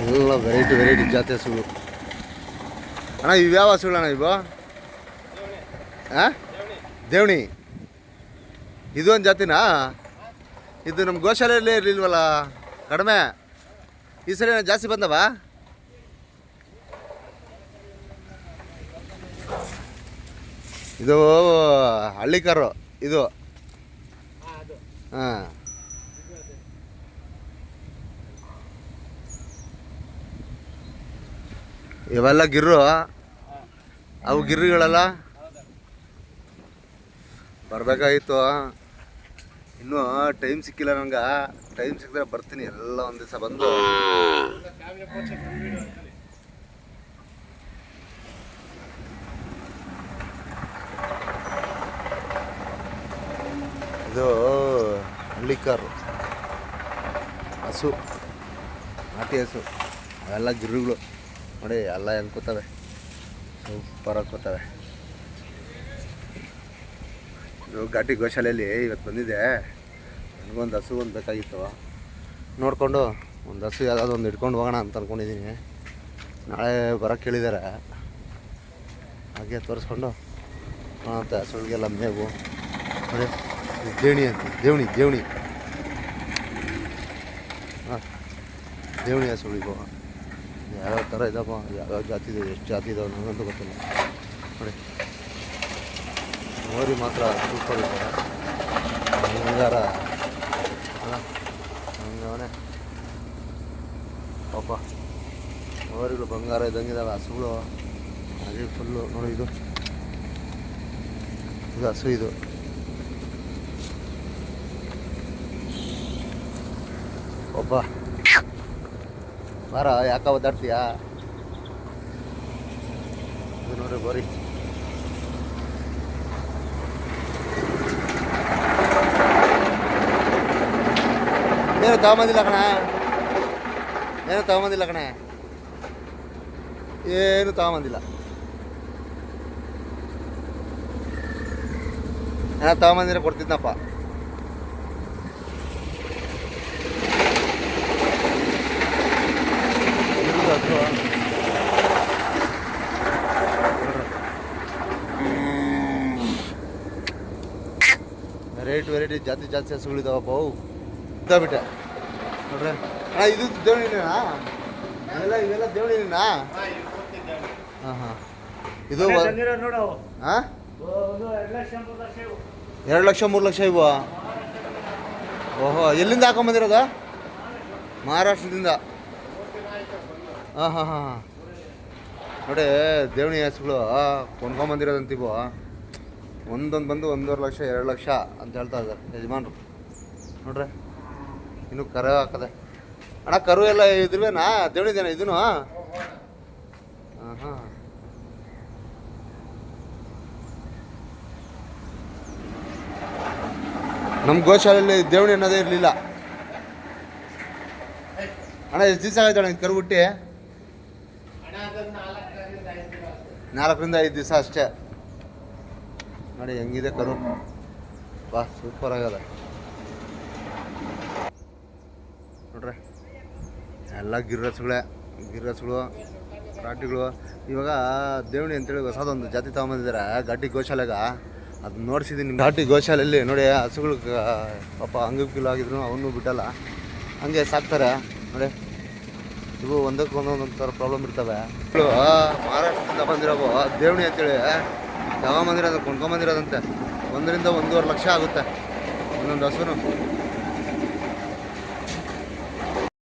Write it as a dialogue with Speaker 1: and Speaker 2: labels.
Speaker 1: ಎಲ್ಲ variety variety ಜಾತಿ ಹಸುಗಳು ಅಣ್ಣ, ಇವು ಯಾವ ಹಸುಗಳಣ್ಣ ಇವು? ಹಾಂ ದೇವಣಿ. ಇದು ಒಂದು ಜಾತಿನಾ? ಇದು ನಮ್ಮ ಗೋಶಾಲೆಯಲ್ಲೇ ಇರಲಿಲ್ವಲ್ಲ, ಕಡಿಮೆ. ಈ ಸರಿ ಜಾಸ್ತಿ ಬಂದವ? ಇದು ಹಳ್ಳಿ ಕಾರು ಇದು. ಹಾಂ. ಇವೆಲ್ಲ ಗಿರ್ರು. ಅವು ಗಿರ್ರಿಗಳೆಲ್ಲ? ಬರಬೇಕಾಗಿತ್ತು. ಇನ್ನೂ ಟೈಮ್ ಸಿಕ್ಕಿಲ್ಲ ನಂಗೆ. ಟೈಮ್ ಸಿಕ್ಕಿದ್ರೆ ಬರ್ತೀನಿ. ಎಲ್ಲ ಒಂದು ದಿವಸ ಬಂದು. ಇದು ಹಳ್ಳಿ ಕಾರು. ಹಸು. ನಾಟಿ ಹಸು. ಅವೆಲ್ಲ ಗಿರ್ರುಗಳು. ನೋಡಿ, ಎಲ್ಲ ಹೆಂಗೆ ಕೂತವೆ? ಸೂಪರಾಗಿ ಕೂತವೆ. ಘಾಟಿ ಗೋಶಾಲೆಯಲ್ಲಿ ಇವತ್ತು ಬಂದಿದೆ. ನನಗೊಂದು ಹಸು ಒಂದು ಬೇಕಾಗಿತ್ತು. ನೋಡಿಕೊಂಡು, ಒಂದು ಹಸು ಯಾವುದಾದ್ರು ಒಂದು ಇಟ್ಕೊಂಡು ಹೋಗೋಣ ಅಂತ ಅಂದ್ಕೊಂಡಿದ್ದೀನಿ ನಾಳೆ ಬರೋಕ್ಕೆ ಕೇಳಿದ್ದಾರೆ ಹಾಗೆ ತೋರಿಸ್ಕೊಂಡು ಅಂತ. ಹಸುಗಳಿಗೆಲ್ಲ ಮೇವು. ನೋಡಿ ದೇವಣಿ ಅಂತ. ದೇವಣಿ ದೇವಣಿ. ಹಾಂ, ದೇವಣಿ ಹಸುಗಳಿಗೂ. ಯಾವ್ಯಾವ ಥರ ಇದಾವ, ಯಾವ್ಯಾವ ಜಾತಿ ಇದೆ, ಎಷ್ಟು ಜಾತಿ ಇದಾವೆ ನನಗಂತೂ ಗೊತ್ತಿಲ್ಲ. ನೋಡಿ. ಮೋರಿ ಮಾತ್ರ ಸೂಪರ್ ಇದೆ ಬಂಗಾರ ಹಂಗವನೆ ಪಾಪ. ಮೋರಿಗಳು ಬಂಗಾರ ಇದ್ದಂಗಿದಾವೆ, ಹಸುಗಳು. ಹಾಗೆ ಫುಲ್ಲು ನೋಡಿ ಇದು. ಇದು ಹಸು ಇದು. ಒಬ್ಬ. ಬಾರ ಯಾಕ ಒದ್ದಾಡ್ತೀಯಾ ಇದು ನೋಡ್ರಿ ಬೋರಿ ಏನು ತಗೊಂಬಂದಿಲ್ಲ ಕಣ ಏನು ತಗೊಂಬಂದಿಲ್ಲ ಕಣೆ ಏನು ತಗೊಂಬಂದಿಲ್ಲ ನಾನು ತಗೊಂಬಂದಿರ ಕೊಡ್ತಿದ್ನಪ್ಪ ವೆರೈಟಿ ವೆರೈಟಿ ಜಾತಿ ಜಾತಿ ಹಸುಗಳಿದಾವಪ್ಪ ಅವು. ಬಿಟ್ಟೆ ನೋಡ್ರಿ. ಅಣ್ಣ ಇದು ದೇವಣಿನಾ ಇವೆಲ್ಲ ಇವೆಲ್ಲ ದೇವಣಿನಾ ಹಾಂ ಹಾಂ ಇದು
Speaker 2: ನೋಡು.
Speaker 1: ಹಾಂ
Speaker 2: ಎರಡು ಲಕ್ಷ ಮೂರು ಲಕ್ಷ ಇವ.
Speaker 1: ಎರಡು ಲಕ್ಷ ಮೂರು ಲಕ್ಷ ಇವು? ಓಹೋ ಎಲ್ಲಿಂದ ಹಾಕೊಂಬಂದಿರೋದ ಮಹಾರಾಷ್ಟ್ರದಿಂದ. ಹಾಂ ಹಾಂ ಹಾಂ ಹಾಂ. ನೋಡಿ ದೇವಣಿ ಹಸುಗಳು ಕೊಂಡ್ಕೊಂಬಂದಿರೋದಂತಿವು ಒಂದೊಂದು ಬಂದು ಒಂದೂವರೆ ಲಕ್ಷ, ಎರಡು ಲಕ್ಷ ಅಂತ ಹೇಳ್ತಾ ಇದ್ದಾರೆ ಯಜಮಾನ್ರು. ನೋಡ್ರಿ, ಇನ್ನು ಕರು ಹಾಕದೆ. ಅಣ್ಣ, ಕರು ಎಲ್ಲ ಇದ್ರವೇನಾ? ದೇವಣಿದೇನ ಇದನ್ನು? ಹಾಂ ಹಾಂ ನಮ್ಮ ಗೋಶಾಲೆಯಲ್ಲಿ ದೇವಣಿ ಅನ್ನೋದೇ ಇರಲಿಲ್ಲ. ಅಣ್ಣ, ಎಷ್ಟು ದಿವಸ ಆಯ್ತು ಅಣ್ಣ ಕರು ಹುಟ್ಟಿ? ನಾಲ್ಕರಿಂದ ಐದು ದಿವಸ ಅಷ್ಟೇ. ನೋಡಿ, ಹೆಂಗಿದೆ ಕರು. ಬಾ ಸೂಪರ್ ಆಗದ. ನೋಡ್ರಿ, ಎಲ್ಲ ಗಿರ್ರಸ್ಗಳೇ, ಗಿರ್ರಸ್ಗಳು ರಾಟಿಗಳು ಇವಾಗ ದೇವಣಿ ಅಂತೇಳಿ ಹೊಸದೊಂದು ಜಾತಿ ತಗೊಂಬಂದಿದ್ದಾರೆ ಘಾಟಿ ಗೋಶಾಲೆಗ. ಅದು ನೋಡಿಸಿದ್ದೀನಿ ಘಾಟಿ ಗೋಶಾಲೆಯಲ್ಲಿ ನೋಡಿ, ಹಸುಗಳು ಪಾಪ ಅಂಗವಿಕಲ ಆಗಿದ್ರು ಅವನು ಬಿಟ್ಟಲ್ಲ ಹಂಗೆ ಸಾಕ್ತಾರೆ. ನೋಡಿ, ಇವು ಒಂದಕ್ಕೆ ಒಂದೊಂದೊಂದು ಥರ ಪ್ರಾಬ್ಲಮ್ ಇರ್ತವೆ ಮಹಾರಾಷ್ಟ್ರದಿಂದ ಬಂದಿರೋವು ದೇವಣಿ ಅಂತೇಳಿ. ತಗೊಂಬಂದಿರೋದು ಕೊಂಡ್ಕೊಂಬಂದಿರೋದಂತೆ ಒಂದರಿಂದ ಒಂದೂವರೆ ಲಕ್ಷ ಆಗುತ್ತೆ ಒಂದೊಂದು ಹಸುನು.